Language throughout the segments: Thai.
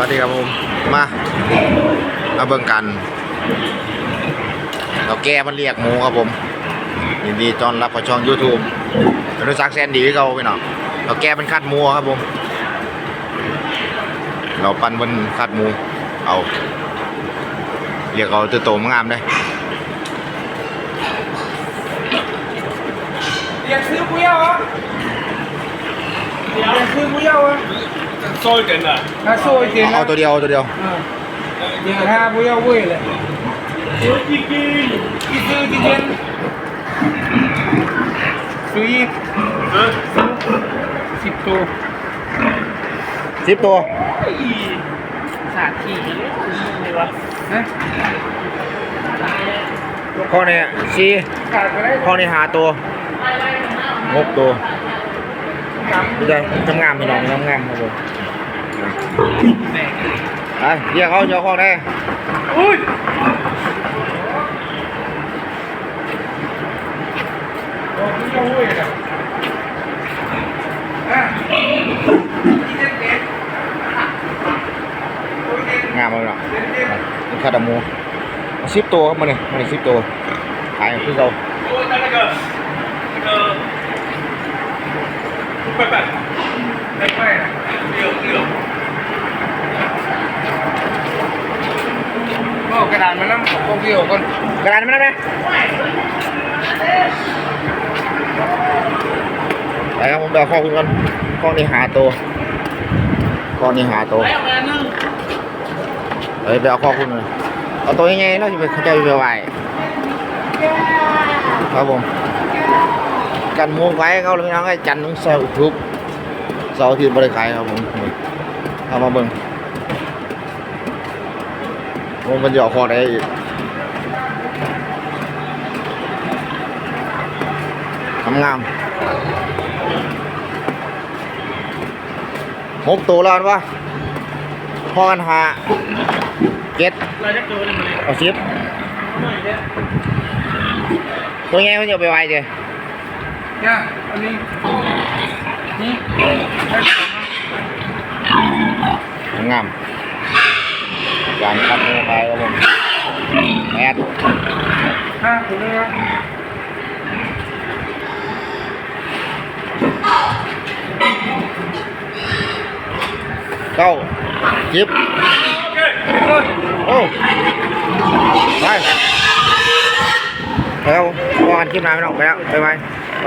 วัสดีครับผมมามาเบิ่งกันเราแก้มันเรียกหมูครับผมยินดีต้อนรับเข้าช่อง YouTube อนุสักดิ์แสนดีเขาไปหน่อยเราแก้เป็นคัดหมูครับผม เราปั้นบนคัดหมู เอา เรียกเอาตัวโตมงามเลยอยากซื้อกุ้ยเอาอะอยากซื้อกุ้ยเอาอะ 收一点的， ถ้าโซ่จริง เอาตัวเดียวเอาตัวเดียว เดี๋ยวถ้ากุ้ยเอาเว้ยเลย 一斤， อีซื้อจริงซื้ออีก 嗯， สิบตัว สิบตัว สาดที่เลยวะนะ ข้อนี้สี่ ขาดไปได้ ข้อนี้หาตัวหกตัว สาม ดูได้ทำงามพี่น้องทำงามครับผม แตกไปเรียกเขาเจ้าของได้อุ้ยโอ้กุ้ยเอาเว้ยเลยอะอี มานั่งของโกเกียวก่อนกระดานมันได้ไหมไปครับผมเดี๋ยวข้อคุณก่อนข้อนี้หาตัวข้อนี้หาตัวเฮ้ยไปเอาข้อคุณเลยเอาตัวยังไงเนาจะไปเขาจไปไหวครับผมกันหมูไฟเขาเลยน้องไอ้จันทร์ต้องเสาร์ทุกเสาร์ที่บริขายครับผมเอามาเบิ่งผมมันจะเอาคอได้อีกทำ งามหกตัวแล้วะพอกันหาเจ็ดเอาสิปตัวไงมันจะไปไวเจ้ย่าอันนี้นี่งามการคัดเนื้อไปครับผมแอดห้าถึงเนื้อ เก้าจิบโอ้ไปไปแล้ววานคลิปนายไม่ต้องไปแล้วไปไหมไป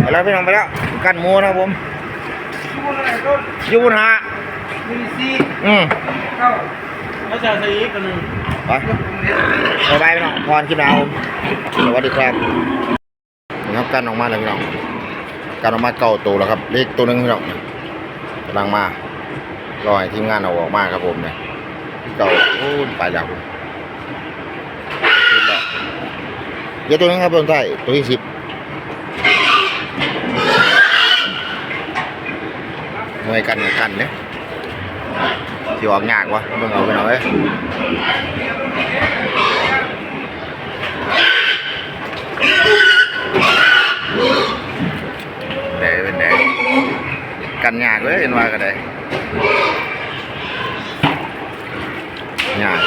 ไปแล้วพี่น้องไปแล้วกันมูนะผมยูนฮะอืมเขาจะใส่อีกหนึ่งไปไปไปพี่น้องพรคลิปนายผมสวัสดีครับน้ำกันออกมาเลยพี่น้อง กันออกมาเก้าตัวแล้วครับ เล็กตัวหนึงพี่น้องกำลังมารอให้ทีมงานเอาออกมาครับผมเนี่ยเก้าโอ้ยไปแล้วผมขึ้นแล้วเดี๋ยวตัวนึงครับบนใต้ตัวที่สิบหน่วยกันกันเนี่ยสิออกยากวะเบิ่งเอาไปหน่อยเว้ยแดงเป็นแดง กันยากเลยเห็นว่ากันได้ยาก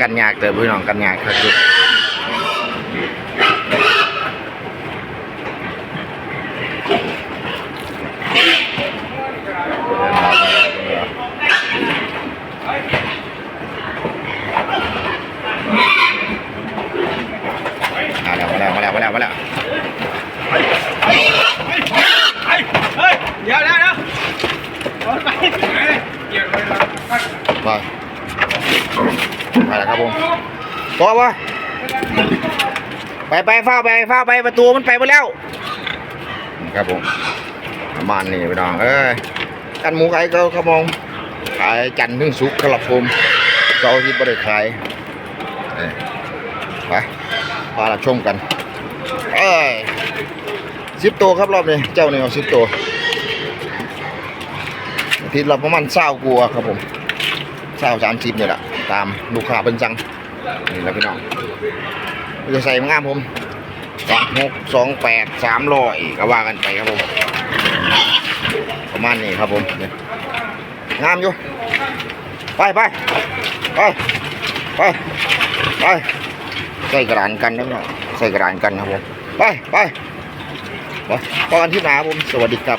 กันยากเติบพี่น้องกันยากครับจุดมาแล้วมาแล้วมาแล้วมาแล้วมาแล้ว哎哎，เดี๋ยวเดี๋ยวเดี๋ยวเอาไปไหนเลย เกี่ยวเลยนะ ไป ไปแล้วครับผมต่อวะไปไปเฝ้าไปเฝ้าไปประตูมันไปหมดแล้ว ครับผมประมาณนี้พี่น้องเอ้ยกันหมูไก่ก็เขามองขายจันทร์ถึงสุกร์ครับผมเสาร์อาทิตย์ไม่ได้ขายไปพาเราชมกันเอ้ยสิบตัวครับรอบนี้เจ้านี่เอาสิบตัวทิตย์เราประมาณเศร้ากลัวครับผมเศร้าสามสิบเนี่ยแหละ ตามลูกค้าเป็นจังนี่แหล้วพี่น้องจะใส่มางามผมสองหกสองแปดสามร้อยก็ว่ากันไปครับผม ประมาณนี้ครับผมงามอยู่ ไปไปไปไปไปใส่กระดานกันนะพี่น้องใส่กระดานกันครับผม ไปไปไปพอกันที่หนาผมสวัสดีครับ